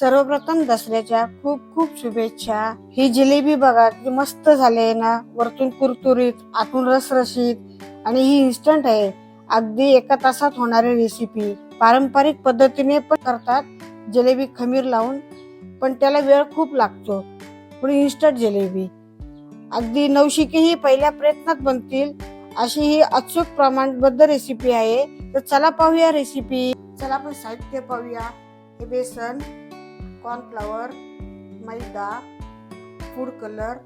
सर्वप्रथम दसऱ्याच्या खूप खूप शुभेच्छा. ही जिलेबी बघा किती मस्त झाली ना. वरतून कुरकुरीत आतून रसरशीत आणि ही इन्स्टंट आहे. अगदी एका तासात होणारी रेसिपी पारंपरिक पद्धतीने पण करतात. जिलेबी खमीर लावून पण त्याला वेळ खूप लागतो. पण इन्स्टंट जिलेबी. अगदी नवशिकेही पहिल्या प्रयत्नात बनतील अशी ही अचूक प्रमाणबद्ध रेसिपी आहे. तर चला पाहूया रेसिपी चला आपण साहित्य पाहूया. हे बेसन. कॉर्नफ्लॉवर मैदा फूड कलर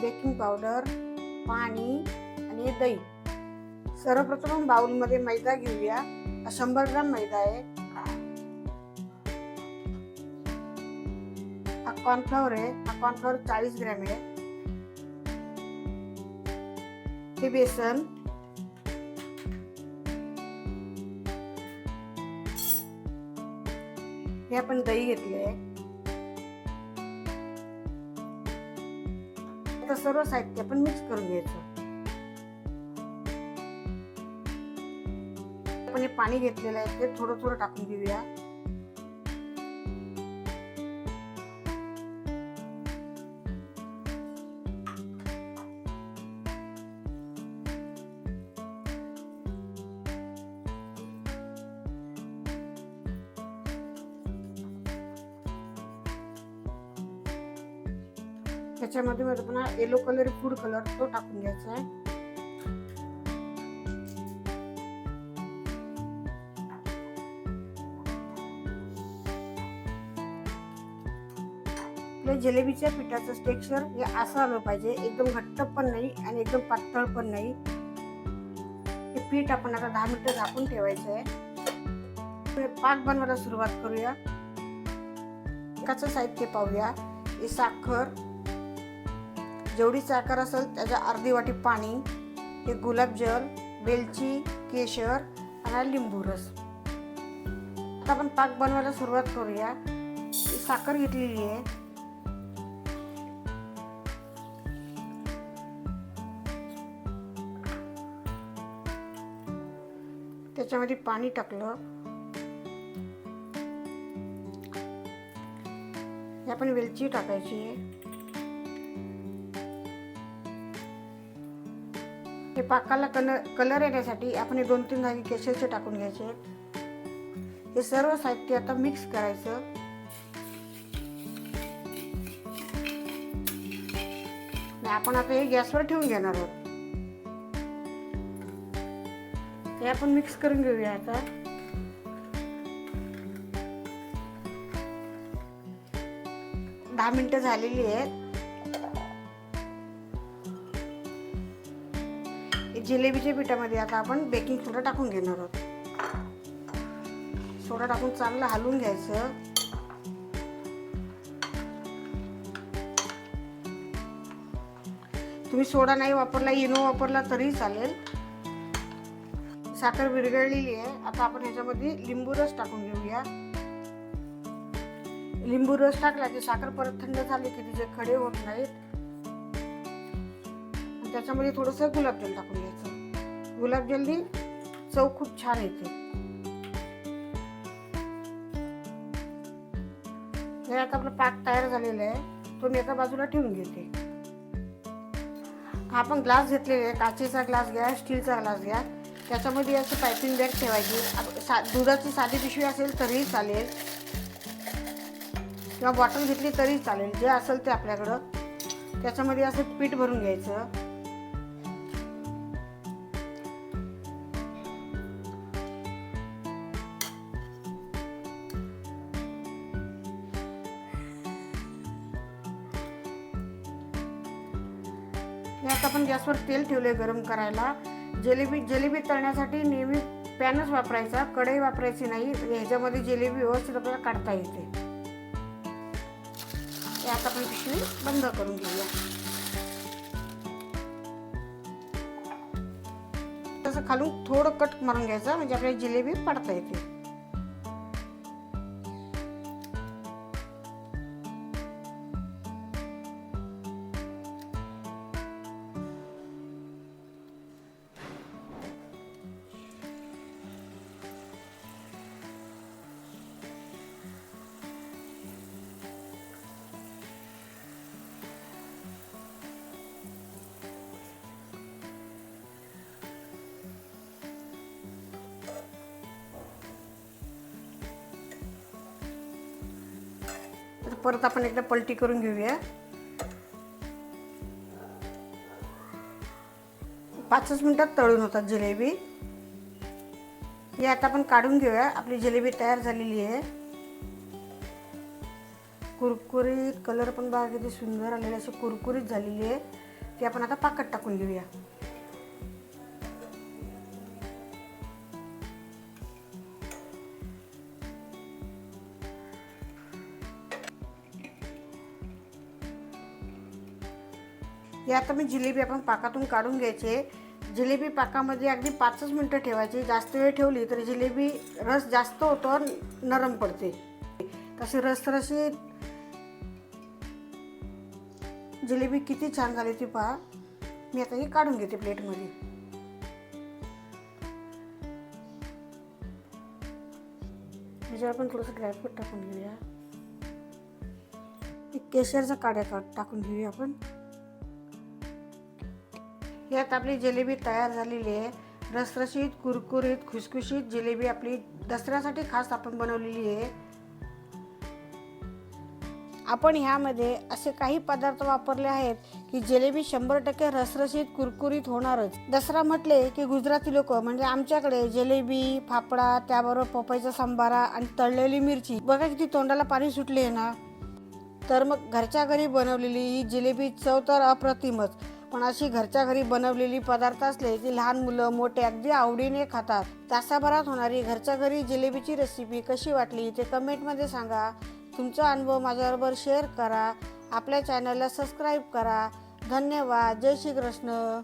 बेकिंग पावडर पाणी आणि दही. सर्वप्रथम बाउलमध्ये मैदा घेऊया. हा शंभर ग्राम मैदा आहे. हा कॉर्नफ्लॉवर आहे. हा कॉर्नफ्लॉवर चाळीस ग्रॅम आहे. हे बेसन हे आपण दही घेतले आता सर्व साहित्य आपण मिक्स करून घ्यायचं. आपण हे पाणी घेतलेलं आहे ते थोडं थोडं टाकून घेऊया त्याच्यामध्ये मध्ये पुन्हा येलो कलर फूड कलर तो टाकून घ्यायचा आहे. आपल्या जिलेबीच्या पिठाचं टेक्स्चर हे असं आलं पाहिजे एकदम घट्ट पण नाही आणि एकदम पातळ पण नाही. हे पीठ आपण आता दहा मिनिटं झाकून ठेवायचं आहे. पाक बनवायला सुरुवात करूया. एकाचं साहित्य पाहूया. हे साखर जेवढी साखर असेल त्याच्या अर्धी वाटी पाणी हे गुलाबजल वेलची केशर आणि लिंबू रस. आता आपण पाक बनवायला सुरुवात करूया. साखर घेतलेली आहे. त्याच्यामध्ये पाणी टाकलं. हे आपण वेलची टाकायची आहे. हे पाकाला कलर कलर येण्यासाठी आपण हे दोन तीन धागे केशरचे टाकून घ्यायचे. हे सर्व साहित्य आता मिक्स करायचं. आपण आता हे गॅसवर ठेवून घेणार आहोत. हे आपण मिक्स करून घेऊया आता. दहा मिनटं झालेली आहेत. जिलेबीच्या पिठामध्ये आता आपण बेकिंग सोडा टाकून घेणार आहोत. सोडा टाकून चांगलं हलवून घ्यायचं. तुम्ही सोडा नाही वापरला इनो वापरला तरी चालेल. साखर विरघळलेली आहे. आता आपण ह्याच्यामध्ये लिंबू रस टाकून घेऊया. लिंबू रस टाकला की साखर परत थंड झाली की तिचे खडे होत नाहीत. त्याच्यामध्ये थोडंसं गुलाबजल टाकून घ्या. गुलाबजलनी चव खूप छान येते. हे आता आपलं पाक तयार झालेला आहे. तो मी एका बाजूला ठेवून घेते. हा आपण ग्लास घेतलेला आहे काचेचा ग्लास घ्या स्टीलचा ग्लास घ्या. त्याच्यामध्ये असं पायपिंग बॅग ठेवायची. सा दुधाची साधी पिशवी असेल तरीही चालेल. किंवा बॉटल घेतली तरी चालेल. जे असेल ते आपल्याकडं. त्याच्यामध्ये असं पीठ भरून घ्यायचं. हे आता आपण गॅसवर तेल ठेवले गरम करायला. जिलेबी जिलेबी तळण्यासाठी नेहमी पॅनच वापरायचा कढई वापरायची नाही ह्याच्यामध्ये जिलेबी व्यवस्थित आपल्याला काढता येते. हे आता आपण पिशवी बंद करून घेऊया. तसं खालून थोडं कट मारून घ्यायचं म्हणजे आपल्याला जिलेबी पाडता येते. परत आपण एकदा पलटी करून घेऊया. पाचच मिनटात तळून होतात जिलेबी. हे आता आपण काढून घेऊया. आपली जिलेबी तयार झालेली आहे. कुरकुरीत कलर पण बघा किती सुंदर आलेले अशी कुरकुरीत झालेली आहे. ती आपण आता पाकात टाकून घेऊया. हे आता मी जिलेबी आपण पाकातून काढून घ्यायचे. जिलेबी पाकामध्ये अगदी पाचच मिनटं ठेवायची. जास्त वेळ ठेवली तर जिलेबी रस जास्त होतो आणि नरम पडते. तशी रसरशी जिलेबी किती छान झाली ती पहा. मी आता ही काढून घेते प्लेटमध्ये. त्याच्यावर आपण थोडंसं ड्रायफ्रूट टाकून घेऊया. केशरचा काड्या का टाकून घेऊया आपण. यात आपली जिलेबी तयार झालेली आहे. रसरशीत कुरकुरीत खुसखुशीत जिलेबी आपली दसऱ्यासाठी खास आपण बनवलेली आहे. आपण ह्यामध्ये असे काही पदार्थ वापरले आहेत की जिलेबी शंभर टक्के रसरशीत कुरकुरीत होणारच. दसरा म्हटले की गुजराती लोक म्हणजे आमच्याकडे जिलेबी फाफडा त्याबरोबर पपईचा सांबारा आणि तळलेली मिरची. बघा किती तोंडाला पाणी सुटले आहे ना. तर मग घरच्या घरी बनवलेली ही जिलेबी चव तर अप्रतिमच. पण अशी घरच्या घरी बनवलेली पदार्थ असले की लहान मुलं मोठे अगदी आवडीने खातात. तासाभरात होणारी घरच्या घरी जिलेबीची रेसिपी कशी वाटली ते कमेंटमध्ये सांगा. तुमचा अनुभव माझ्याबरोबर शेअर करा. आपल्या चॅनलला सबस्क्राईब करा. धन्यवाद. जय श्री कृष्ण